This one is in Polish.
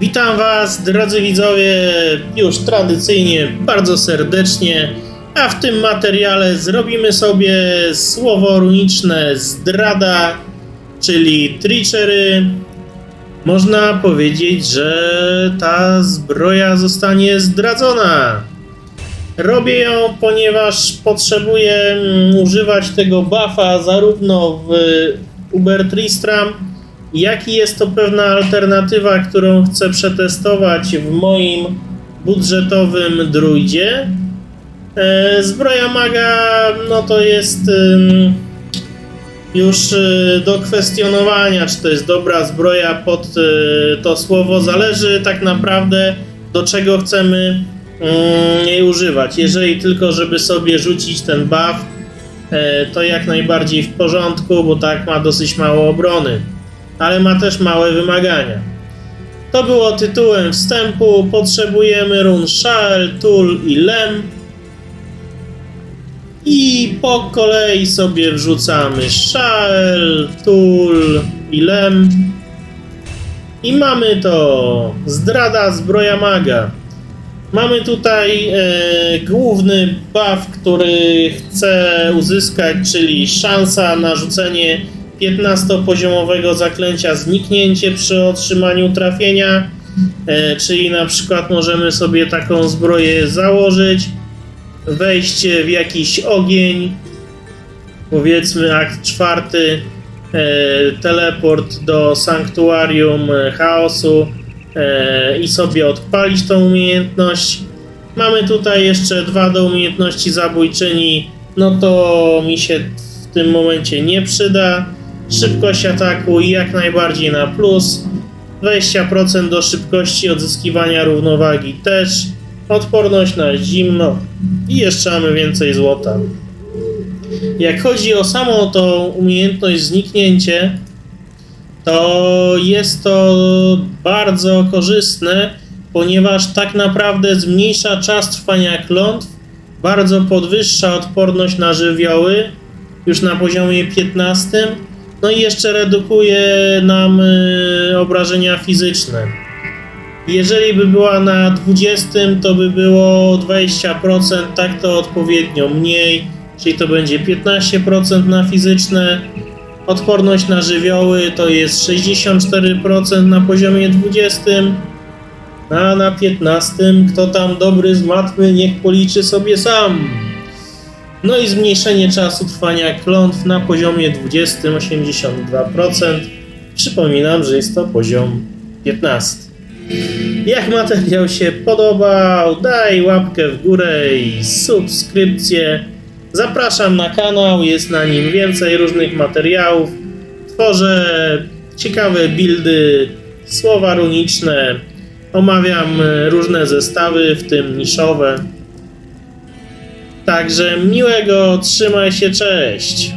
Witam Was, drodzy widzowie, już tradycyjnie, bardzo serdecznie. A w tym materiale zrobimy sobie słowo runiczne zdrada, czyli treachery. Można powiedzieć, że ta zbroja zostanie zdradzona. Robię ją, ponieważ potrzebuję używać tego buffa zarówno w Uber Tristram, jak i jest to pewna alternatywa, którą chcę przetestować w moim budżetowym druidzie. E, Zbroja maga, no to jest już y, do kwestionowania, czy to jest dobra zbroja pod y, to słowo. Zależy tak naprawdę do czego chcemy jej używać. Jeżeli tylko, żeby sobie rzucić ten buff, e, to jak najbardziej w porządku, bo tak ma dosyć mało obrony, ale ma też małe wymagania. To było tytułem wstępu. Potrzebujemy run Shael, Tul i Lem. I po kolei sobie wrzucamy Shael, Tul i Lem. I mamy to. Zdrada zbroja maga. Mamy tutaj e, główny buff, który chcę uzyskać, czyli szansa na rzucenie 15-poziomowego zaklęcia zniknięcie przy otrzymaniu trafienia. E, czyli na przykład możemy sobie taką zbroję założyć, wejście w jakiś ogień, powiedzmy akt czwarty, e, teleport do sanktuarium chaosu e, i sobie odpalić tą umiejętność. Mamy tutaj jeszcze dwa do umiejętności zabójczyni, no to mi się w tym momencie nie przyda. Szybkość ataku jak najbardziej na plus. 20% do szybkości odzyskiwania równowagi też. Odporność na zimno i jeszcze mamy więcej złota. Jak chodzi o samą tą umiejętność zniknięcie, to jest to bardzo korzystne, ponieważ tak naprawdę zmniejsza czas trwania klątw, bardzo podwyższa odporność na żywioły, już na poziomie 15, no i jeszcze redukuje nam y, obrażenia fizyczne. Jeżeli by była na 20, to by było 20%, tak to odpowiednio mniej, czyli to będzie 15% na fizyczne. Odporność na żywioły to jest 64% na poziomie 20, a na 15 kto tam dobry z matmy, niech policzy sobie sam. No i zmniejszenie czasu trwania klątw na poziomie 20, 82%. Przypominam, że jest to poziom 15. Jak materiał się podobał, daj łapkę w górę i subskrypcję. Zapraszam na kanał, jest na nim więcej różnych materiałów. Tworzę ciekawe buildy, słowa runiczne, omawiam różne zestawy, w tym niszowe. Także miłego, trzymaj się, cześć!